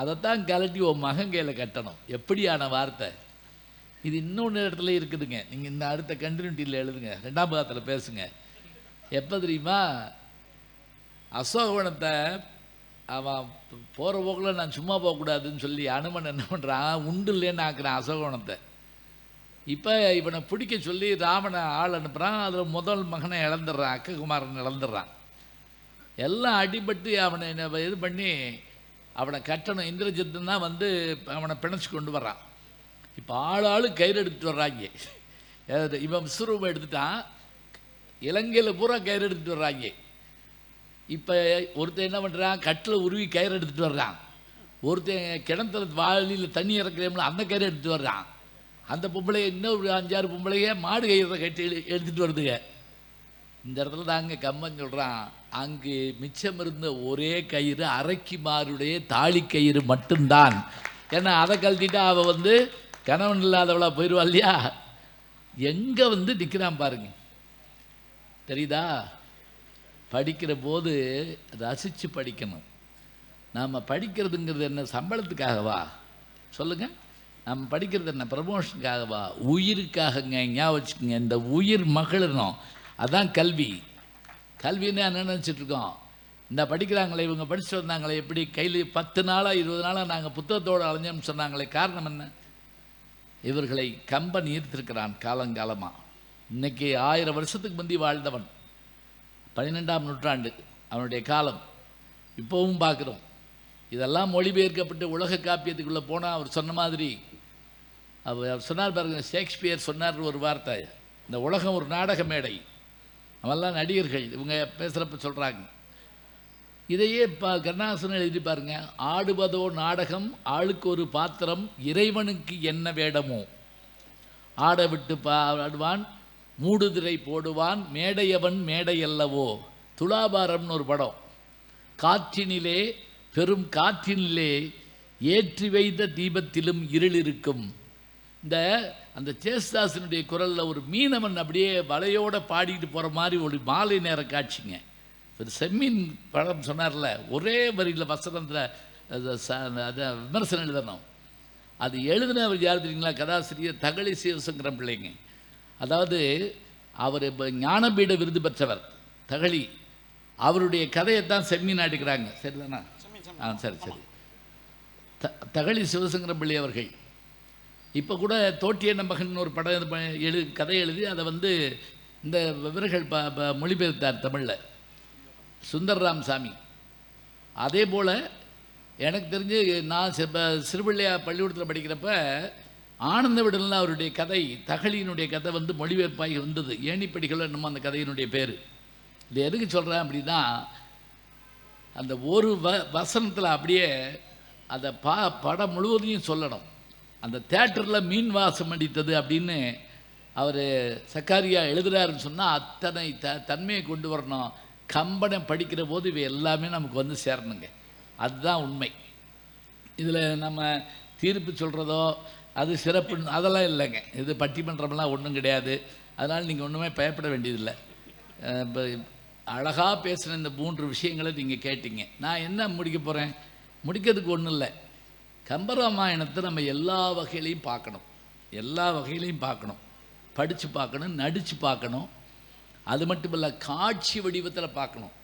அதைத்தான் கலட்டி உன் மகன் கையில் கட்டணும். எப்படியான வார்த்தை? இது இன்னொன்று இடத்துல இருக்குதுங்க. நீங்கள் இந்த அடுத்த கண்டினியூட்டியில் எழுதுங்க. ரெண்டாம் பாகத்தில் பேசுங்க. எப்போ தெரியுமா? அசோகவனத்தை அவன் போகிற போக்கில் நான் சும்மா போகக்கூடாதுன்னு சொல்லி அனுமன் என்ன பண்ணுறான் உண்டு இல்லைன்னு ஆக்குறான் அசோகவனத்தை. இப்போ இவனை பிடிக்க சொல்லி ராமனை ஆள் அனுப்புகிறான் அதில் முதல் மகனை இழந்துடுறான். அக்ககுமாரன் இழந்துடுறான். எல்லாம் அடிபட்டு அவனை என்ன இது பண்ணி அவனை கட்டணும் இந்திரஜித்தன் தான் வந்து அவனை பிணைச்சு கொண்டு வர்றான். இப்போ ஆள் ஆள் கயிறு எடுத்துட்டு வர்றாங்க. இவன் விஸ்வரூபம் எடுத்துட்டான் இலங்கையில் பூரா கயிறு எடுத்துட்டு வர்றாங்க. இப்போ ஒருத்தன் என்ன பண்ணுறான் கட்டில் உருவி கயிறு எடுத்துகிட்டு வர்றான். ஒருத்தன் கிணத்துல வாளியில் தண்ணி இறக்குறோம்ல அந்த கயிறு எடுத்துட்டு வர்றான். அந்த பொம்பளை இன்னும் ஒரு அஞ்சாறு பொம்பளைய மாடு கயிறை கட்டி எடுத்துகிட்டு வருதுங்க. இந்த இடத்துல தாங்க கம்மன் சொல்கிறான் அங்கு மிச்சம் இருந்த ஒரே கயிறு அரைக்கிமாருடைய தாலி கயிறு மட்டும்தான். ஏன்னா அதை கழட்டிட்டா அவள் வந்து கணவன் இல்லாதவளா போயிடுவா இல்லையா? எங்கே வந்து நிற்கிறான் பாருங்க. தெரியுதா? படிக்கிற போது ரசித்து படிக்கணும். நாம் படிக்கிறதுங்கிறது என்ன? சம்பளத்துக்காகவா சொல்லுங்கள் நம்ம படிக்கிறது என்ன? ப்ரமோஷனுக்காகவா உயிருக்காகங்க ஞாபகம் வச்சுக்கோங்க. இந்த உயிர் மகளிரணும். அதான் கல்வி. கல்வின்னு என்ன நினச்சிட்டு இருக்கோம்? இந்த படிக்கிறாங்களே இவங்க படிச்சுட்டு வந்தாங்களே எப்படி கையில் பத்து நாளாக இருபது நாளாக நாங்கள் புத்தகத்தோடு அலைஞ்சோம்னு சொன்னாங்களே காரணம் என்ன? இவர்களை கம்பன் ஈர்த்திருக்கிறான் காலங்காலமாக இன்னைக்கு ஆயிரம் வருஷத்துக்கு முந்தி வாழ்ந்தவன். பன்னிரெண்டாம் நூற்றாண்டு அவனுடைய காலம். இப்போவும் பார்க்குறோம். இதெல்லாம் மொழிபெயர்க்கப்பட்டு உலக காப்பியத்துக்குள்ளே போனால் அவர் சொன்ன மாதிரி அவர் சொன்னார் பாருங்க ஷேக்ஸ்பியர் சொன்னார் ஒரு வார்த்தை இந்த உலகம் ஒரு நாடக மேடை. அவெல்லாம் நடிகர்கள். இவங்க பேசுகிறப்ப சொல்கிறாங்க இதையே பா கருணாசனம் எழுதி பாருங்க. ஆடுவதோ நாடகம் ஆளுக்கு ஒரு பாத்திரம் இறைவனுக்கு என்ன வேடமோ. ஆட விட்டு பா ஆடுவான் மூடுதிரை போடுவான் மேடையவன் மேடையல்லவோ. துலாபாரம்னு ஒரு படம். காற்றினிலே பெரும் காற்றினிலே ஏற்றி வைத்த தீபத்திலும் இருள் இருக்கும். இந்த அந்த சேஸ்தாசனுடைய குரலில் ஒரு மீனவன் அப்படியே வலையோட பாடிட்டு போகிற மாதிரி ஒரு மாலை நேர காட்சிங்க. ஒரு செம்மீன் படம் சொன்னார்ல ஒரே வரியில் வசனத்தில் அது விமர்சனம் எழுதணும். அது எழுதினவர் யார் தெரியுங்களா? கதாசிரியர் தகழி சிவசங்கரம் பிள்ளைங்க. அதாவது அவர் இப்போ ஞானபீட விருது பெற்றவர் தகழி. அவருடைய கதையைத்தான் செம்மீன் அடிக்கிறாங்க சரிதானா? ஆ சரி சரி. த தகழி சிவசங்கரம் பிள்ளை அவர்கள் இப்போ கூட தோட்டிய நம்பகன் ஒரு படம் ப- எழு கதை எழுதி அதை வந்து இந்த இவர்கள் ப ப- மொழிபெயர்த்தார் தமிழில். சுந்தர்ராம் சாமி. அதே போல் எனக்கு தெரிஞ்சு நான் சி- சிறுபிள்ளையா பள்ளிக்கூடத்தில் படிக்கிறப்ப ஆனந்த விடலில் அவருடைய கதை தகழியினுடைய கதை வந்து மொழிபெயர்ப்பாகி வந்தது. ஏணிப்படிகள் என்னமோ அந்த கதையினுடைய பேர். இது எதுக்கு சொல்கிறேன் அப்படின்னா அந்த ஒரு வ வசனத்தில் அப்படியே அந்த பா படம் முழுவதையும் சொல்லணும். அந்த தேட்டரில் மீன் வாசம் அடித்தது அப்படின்னு அவர் சக்காரியா எழுதுறாருன்னு சொன்னால் அத்தனை த தன்மையை கொண்டு வரணும். கம்பனை படிக்கிற போது இவை எல்லாமே நமக்கு வந்து சேரணுங்க. அதுதான் உண்மை. இதில் நம்ம தீர்ப்பு சொல்கிறதோ அது சிறப்பு அதெல்லாம் இல்லைங்க. இது பட்டிமன்றமெல்லாம் ஒன்றும் கிடையாது. அதனால் நீங்கள் ஒன்றுமே பயப்பட வேண்டியதில்லை. இப்போ அழகாக பேசின இந்த மூன்று விஷயங்களை நீங்கள் கேட்டீங்க. நான் என்ன முடிக்க போகிறேன் முடிக்கிறதுக்கு ஒன்றும் இல்லை. கம்பராமாயணத்தை நம்ம எல்லா வகையிலையும் பார்க்கணும். எல்லா வகையிலையும் பார்க்கணும். படித்து பார்க்கணும் நடித்து பார்க்கணும். அது மட்டும் இல்லை காட்சி வடிவத்தில் பார்க்கணும்.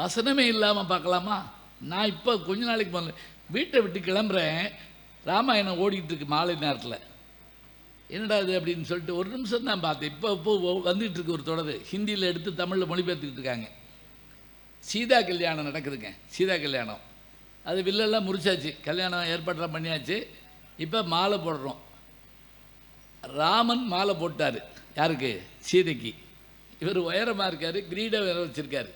வசனமே இல்லாமல் பார்க்கலாமா? நான் இப்போ கொஞ்ச நாளைக்கு முதல்ல வீட்டை விட்டு கிளம்புறேன். ராமாயணம் ஓடிக்கிட்டு இருக்கு மாலை நேரத்தில். என்னடா இது அப்படின்னு சொல்லிட்டு ஒரு நிமிஷம் தான் பார்த்தேன். இப்போ இப்போ வந்துகிட்டு இருக்கு ஒரு தொடர். ஹிந்தியில் எடுத்து தமிழில் மொழிபெயர்த்துக்கிட்டு இருக்காங்க. சீதா கல்யாணம் நடக்குதுங்க. சீதா கல்யாணம். அது வில்லெல்லாம் முறிச்சாச்சு. கல்யாணம் ஏற்பாடெல்லாம் பண்ணியாச்சு. இப்போ மாலை போடுறோம். ராமன் மாலை போட்டார். யாருக்கு? சீதைக்கு. இவர் உயரமாக இருக்கார் கிரீட வேற வச்சுருக்காரு.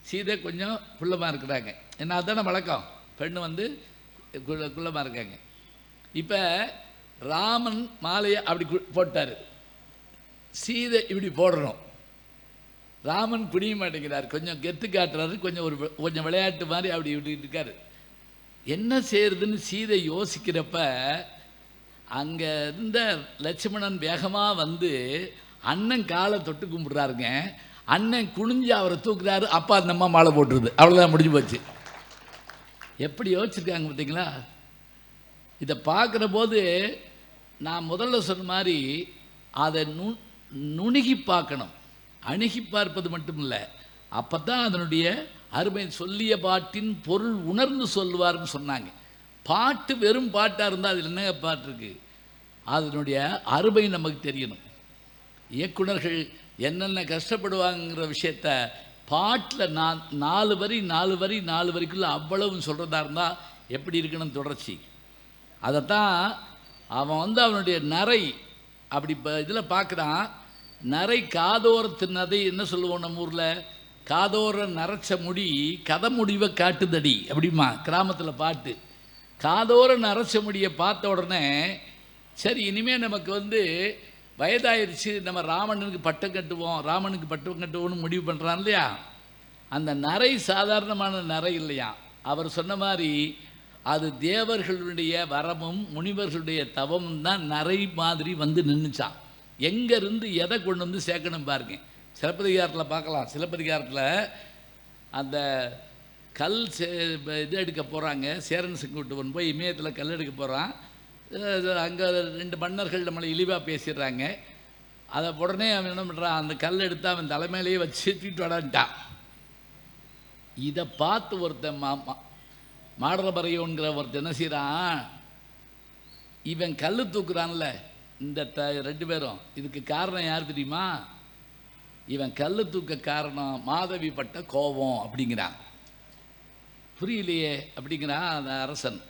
சீதை கொஞ்சம் குள்ளமாக இருக்கிறாங்க. என்ன அதுதானே வழக்கம்? பெண்ணு வந்து குள்ள குள்ளமாக இருக்காங்க. இப்போ ராமன் மாலையை அப்படி கு- போட்டார். சீதை இப்படி போடணும் ராமன் குனிய மாட்டேங்கிறார். கொஞ்சம் கெத்து காட்டுறாரு. கொஞ்சம் ஒரு கொஞ்சம் விளையாட்டு மாதிரி அப்படி இப்படி இருக்காரு. என்ன செய்யறதுன்னு சீதை யோசிக்கிறப்ப அங்கே இருந்த லட்சுமணன் வேகமாக வந்து அண்ணன் காலை தொட்டு கும்பிட்றாருங்க. அண்ணன் குனிஞ்சு அவரை தூக்குறாரு. அப்பா அந்த அம்மா மாலை போட்டுருது. அவ்வளோதான் முடிஞ்சு போச்சு. எப்படி யோசிச்சிருக்காங்க பார்த்தீங்களா? இதை பார்க்குற போது நான் முதல்ல சொன்ன மாதிரி அதை நு நுணுகி பார்க்கணும். அணுகி பார்ப்பது மட்டும் இல்லை அப்போ தான் அதனுடைய அருமை சொல்லிய பாட்டின் பொருள் உணர்ந்து சொல்லுவார்னு சொன்னாங்க. பாட்டு வெறும் பாட்டாக இருந்தால் அதில் என்னங்க பாட்டு இருக்குது அதனுடைய அருமை நமக்கு தெரியணும். இயக்குனர்கள் என்னென்ன கஷ்டப்படுவாங்கிற விஷயத்த பாட்டில் நான் நாலு வரி நாலு வரி நாலு வரிக்குள்ளே அவ்வளவு சொல்கிறதா இருந்தால் எப்படி இருக்கணும் தொடர்ச்சி? அதைத்தான் அவன் வந்து அவனுடைய நரை அப்படி இப்போ இதில் பார்க்குறான் நரை காதோரத்து நதை என்ன சொல்லுவோம் நம்ம ஊரில்? காதோர நரைச்ச முடி கதை முடிவை காட்டுதடி அப்படிமா கிராமத்தில் பாட்டு. காதோர நரைச்ச முடியை பார்த்த உடனே சரி இனிமேல் நமக்கு வந்து வயதாயிருச்சு நம்ம ராமனுக்கு பட்டம் கட்டுவோம் ராமனுக்கு பட்டம் கட்டுவோம்னு முடிவு பண்ணுறான் இல்லையா? அந்த நரை சாதாரணமான நரை இல்லையா? அவர் சொன்ன மாதிரி அது தேவர்களுடைய வரமும் முனிவர்களுடைய தவமும் தான் நரை மாதிரி வந்து நின்றுச்சான் எங்கேருந்து எதை கொண்டு வந்து சேர்க்கணும் பாருங்க. சிலப்பதிகாரத்தில் பார்க்கலாம். சிலப்பதிகாரத்தில் அந்த கல் சே இது எடுக்க போகிறாங்க சேரன் செங்குட்டுவன் போய் இமயத்தில் கல் எடுக்க போகிறான் அங்கே ரெண்டு மன்னர்கள் நம்மளை இழிவாக பேசிடுறாங்க. அதை உடனே அவன் என்ன பண்ணுறான் அந்த கல் எடுத்து அவன் தலைமையிலேயே வச்சு தீட்டு வடான்ட்டான். இதை பார்த்து ஒருத்தன் மா மா- மாடலபறையோங்கிற ஒருத்தன் என்ன செய்கிறான் இவன் கல் தூக்குறான்ல இந்த த ரெண்டு பேரும். இதுக்கு காரணம் யார் தெரியுமா? இவன் கல் தூக்க காரணம் மாதவி பட்ட கோபம் அப்படிங்கிறான். புரியலையே அப்படிங்கிறான் அந்த அரசன்.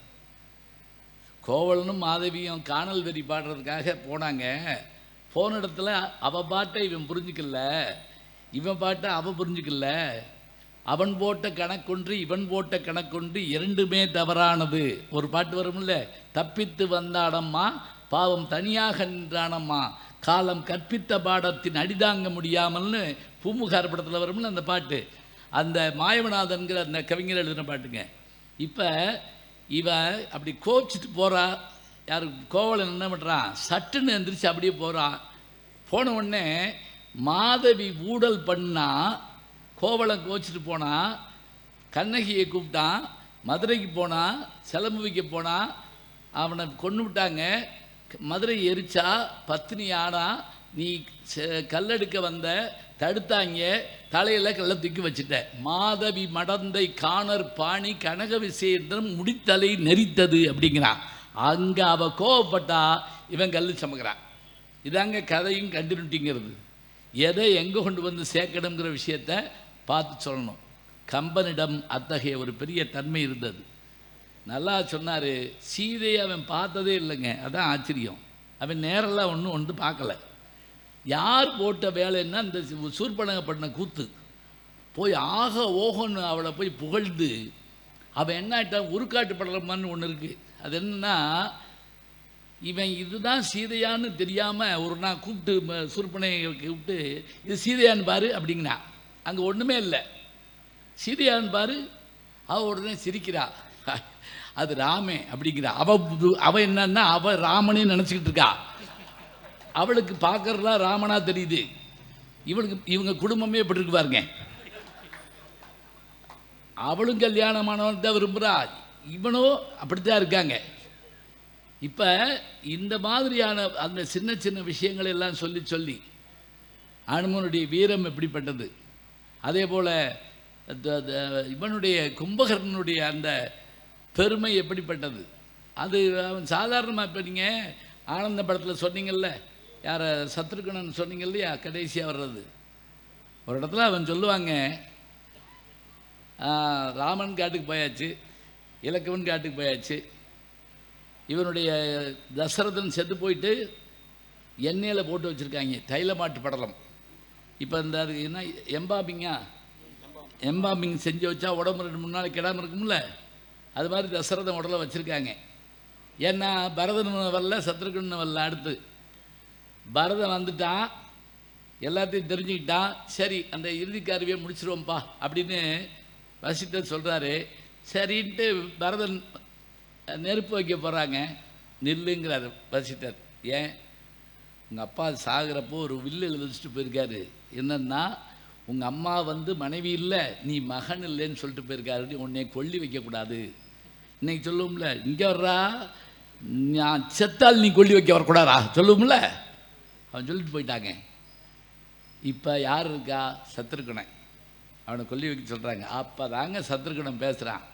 கோவலனும் மாதவியும் காணல் வெறி பாடுறதுக்காக போனாங்க. போன இடத்துல அவ பாட்டை இவன் புரிஞ்சுக்கல. இவன் பாட்டை அவ புரிஞ்சுக்கல. அவன் போட்ட கணக்கொன்று இவன் போட்ட கணக்கொன்று இரண்டுமே தவறானது. ஒரு பாட்டு வரும்ல தப்பித்து வந்தாடம்மா பாவம் தனியாக நின்றானம்மா காலம் கற்பித்த பாடத்தின் அடிதாங்க முடியாமல்னு பூமுகார் படத்தில் வரும்ல அந்த பாட்டு. அந்த மாயவநாதன்கிற அந்த கவிஞர் எழுதின பாட்டுங்க. இப்போ இவன் அப்படி கோச்சிட்டு போகிறா யார் கோவலன் என்ன பண்ணுறான் சட்டுன்னு எந்திரிச்சு அப்படியே போகிறான் போன உடனே மாதவி ஊடல் பண்ணா கோவலன் கோச்சிட்டு போனால் கண்ணகியை கூப்பிட்டான் மதுரைக்கு போனான் சிலம்பு வைக்க போனான் அவனை கொண்டு விட்டாங்க. மதுரை எரிச்சா பத்தினி ஆனா நீ கல்லெடுக்க வந்த தடுத்தாங்க தலையில் கல்லை தூக்கி வச்சுட்ட. மாதவி மடந்தை காணர் பாணி கனக விசேந்திரம் முடித்தலை நெரித்தது அப்படிங்கிறான் அங்கே அவ கோவப்பட்டா இவன் கல் சுமக்கிறான் இதாங்க கதையும் கண்டினியூட்டிங்கிறது. எதை எங்கே கொண்டு வந்து சேர்க்கணுங்கிற விஷயத்த பார்த்து சொல்லணும். கம்பனிடம் அத்தகைய ஒரு பெரிய தன்மை இருந்தது. நல்லா சொன்னார். சீதையை அவன் பார்த்ததே இல்லைங்க. அதான் ஆச்சரியம். அவன் நேரெல்லாம் ஒன்றும் ஒன்று பார்க்கல. யார் போட்ட வேலைன்னா இந்த சூர்பனக பண்ண கூத்து. போய் ஆக ஓகோன்னு அவளை போய் புகழ்ந்து அவன் என்ன ஆகிட்டா உருக்காட்டு படலமான்னு ஒன்று இருக்குது அது என்னன்னா இவன் இதுதான் சீதையான்னு தெரியாமல் ஒரு நாள் கூப்பிட்டு சூர்பனையை கூப்பிட்டு இது சீதையான்னு பாரு அப்படிங்கண்ணா அங்கே ஒன்றுமே இல்லை. சீதையான்னு பாரு அவள் உடனே சிரிக்கிறா. அது ராமே அப்படிங்கிற. அவ புது- அவ என்னன்னா அவ ராமனே நினச்சிக்கிட்டு இருக்கா. அவளுக்கு பார்க்கறதுலாம் ராமனா தெரியுது. இவனுக்கு இவங்க குடும்பமே எப்படி இருக்கு பாருங்க. அவளும் கல்யாணமானவன் தான் விரும்புகிறா இவனோ அப்படித்தான் இருக்காங்க. இப்போ இந்த மாதிரியான அந்த சின்ன சின்ன விஷயங்களை எல்லாம் சொல்லி சொல்லி அனுமனுடைய வீரம் எப்படிப்பட்டது? அதே போல் இவனுடைய கும்பகர்ணனுடைய அந்த பெருமை எப்படிப்பட்டது? அது அவன் சாதாரணமாக இப்போ நீங்கள் ஆனந்த படத்தில் சொன்னீங்கல்ல யாரை சத்ருகணன் சொன்னீங்க இல்லையா கடைசியாக வர்றது? ஒரு இடத்துல அவன் சொல்லுவாங்க ராமன் காட்டுக்கு போயாச்சு இலக்கவன் காட்டுக்கு போயாச்சு இவனுடைய தசரதன் செத்து போயிட்டு எண்ணெயில் போட்டு வச்சுருக்காங்க தைலமாட்டு படலம். இப்போ இந்த அதுக்கு என்ன எம்பாபிங்கா? எம்பாபிங் செஞ்சு வச்சா உடம்பு ரெண்டு மூணு நாள் கிடாமல் இருக்கும்ல? அது மாதிரி தசரதன் உடலை வச்சுருக்காங்க. ஏன்னா பரதன் வரல சத்ருகன் வரல அடுத்து. பரதன் வந்துட்டான் எல்லாத்தையும் தெரிஞ்சுக்கிட்டான். சரி அந்த இறுதிக்காரவியை முடிச்சிருவோம்ப்பா அப்படின்னு வசித்தர் சொல்கிறாரு சரின்ட்டு பரதன் நெருப்பு வைக்க போகிறாங்க நில்லுங்கிறார் வசித்தர் ஏன்? உங்கள் அப்பா சாகிறப்போ ஒரு வில்லு எழுதிச்சிட்டு போயிருக்காரு. என்னன்னா உங்கள் அம்மா வந்து மனைவி இல்லை நீ மகன் இல்லைன்னு சொல்லிட்டு போயிருக்காரு. உன்னை கொல்லி வைக்கக்கூடாது. இன்னைக்கு சொல்லுவோம்ல இங்கே வர்றா நான் செத்தால் நீ கொல்லி வைக்க வரக்கூடாதா? சொல்லுவோம்ல. அவன் சொல்லிட்டு போயிட்டாங்க. இப்போ யார் இருக்கா? சத்ருக்கணன் அவனை கொல்லி வைக்க சொல்கிறாங்க அப்போ தாங்க சத்ருக்கணன் பேசுகிறான்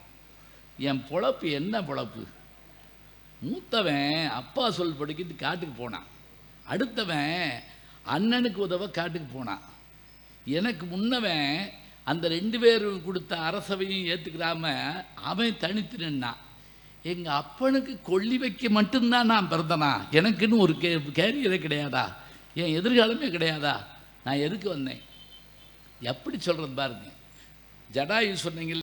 என் பொழப்பு என்ன பொழப்பு? மூத்தவன் அப்பா சொல் படிக்கிட்டு காட்டுக்கு போனான். அடுத்தவன் அண்ணனுக்கு உதவ காட்டுக்கு போனான். எனக்கு முன்னவன் அந்த ரெண்டு பேர் கொடுத்த அரசவையும் ஏற்றுக்கிறாம அவன் தனித்து நின்னான். எங்கள் அப்பனுக்கு கொல்லி வைக்க மட்டும்தான் நான் பிறந்தனா? எனக்குன்னு ஒரு கே கேரியரே கிடையாதா? என் எதிர்காலமே கிடையாதா? நான் எதுக்கு வந்தேன்? எப்படி சொல்கிறது பாருங்க. ஜடாயு சொன்னீங்க